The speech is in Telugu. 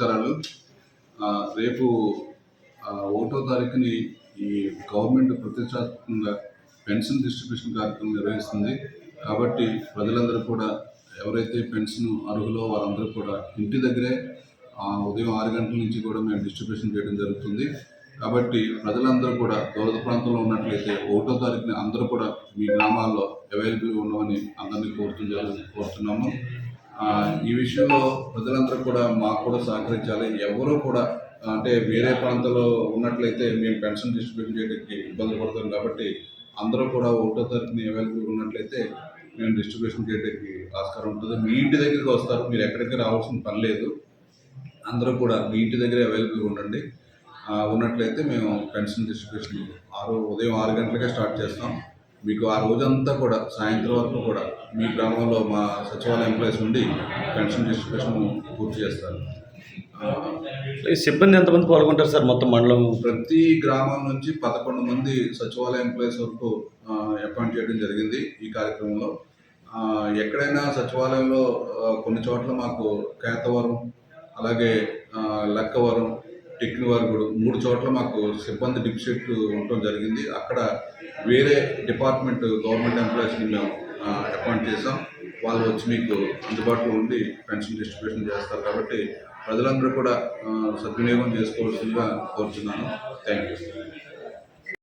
నమస్కారాలు రేపు ఒకటో తారీఖుని ఈ గవర్నమెంట్ ప్రతిష్టాత్మకంగా పెన్షన్ డిస్ట్రిబ్యూషన్ కార్యక్రమం నిర్వహిస్తుంది. కాబట్టి ప్రజలందరూ కూడా ఎవరైతే పెన్షన్ అర్హులో వారందరూ కూడా ఇంటి దగ్గరే ఉదయం ఆరు గంటల నుంచి కూడా మేము డిస్ట్రిబ్యూషన్ చేయడం జరుగుతుంది. కాబట్టి ప్రజలందరూ కూడా దూరద ప్రాంతంలో ఉన్నట్లయితే ఒకటో తారీఖున అందరూ కూడా మీ గ్రామాల్లో అవైలబుల్ ఉండమని అందరినీ కోరుతు కోరుతున్నాము. ఈ విషయంలో ప్రజలందరూ కూడా మాకు కూడా సహకరించాలి. ఎవరూ కూడా అంటే వేరే ప్రాంతంలో ఉన్నట్లయితే మేము పెన్షన్ డిస్ట్రిబ్యూట్ చేయడానికి ఇబ్బంది పడతాం కాబట్టి అందరూ కూడా ఒకటో తారీఖుని అవైలబుల్ ఉన్నట్లయితే మేము డిస్ట్రిబ్యూషన్ చేయడానికి ఆస్కారం ఉంటుంది. మీ ఇంటి దగ్గరికి వస్తారు మీరు ఎక్కడికి రావాల్సిన పని లేదు. అందరూ కూడా మీ ఇంటి దగ్గరే అవైలబుల్గా ఉండండి. ఉన్నట్లయితే మేము పెన్షన్ డిస్ట్రిబ్యూషన్ ఆరు ఉదయం ఆరు గంటలకే స్టార్ట్ చేస్తాం. మీకు ఆ రోజంతా కూడా సాయంత్రం వరకు కూడా మీ గ్రామంలో మా సచివాలయ ఎంప్లాయీస్ నుండి పెన్షన్ డిస్ట్రిబ్యూషన్ పూర్తి చేస్తారు. సిబ్బంది ఎంతమంది పాల్గొంటారు సార్ మొత్తం మండలం? ప్రతి గ్రామం నుంచి పదకొండు మంది సచివాలయ ఎంప్లాయీస్ వరకు అపాయింట్ చేయడం జరిగింది ఈ కార్యక్రమంలో. ఎక్కడైనా సచివాలయంలో కొన్ని చోట్ల మాకు కేతవరం అలాగే ఆ, వారు కూడా మూడు చోట్ల మాకు సిబ్బంది డిఫిసిట్ ఉండటం జరిగింది. అక్కడ వేరే డిపార్ట్మెంట్ గవర్నమెంట్ ఎంప్లాయీస్ని మేము అపాయింట్ చేసాం వాళ్ళు వచ్చి మీకు అందుబాటులో ఉండి పెన్షన్ డిస్ట్రిబ్యూషన్ చేస్తారు కాబట్టి ప్రజలందరూ కూడా సద్వినియోగం చేసుకోవాల్సిందిగా కోరుతున్నాను థ్యాంక్ యూ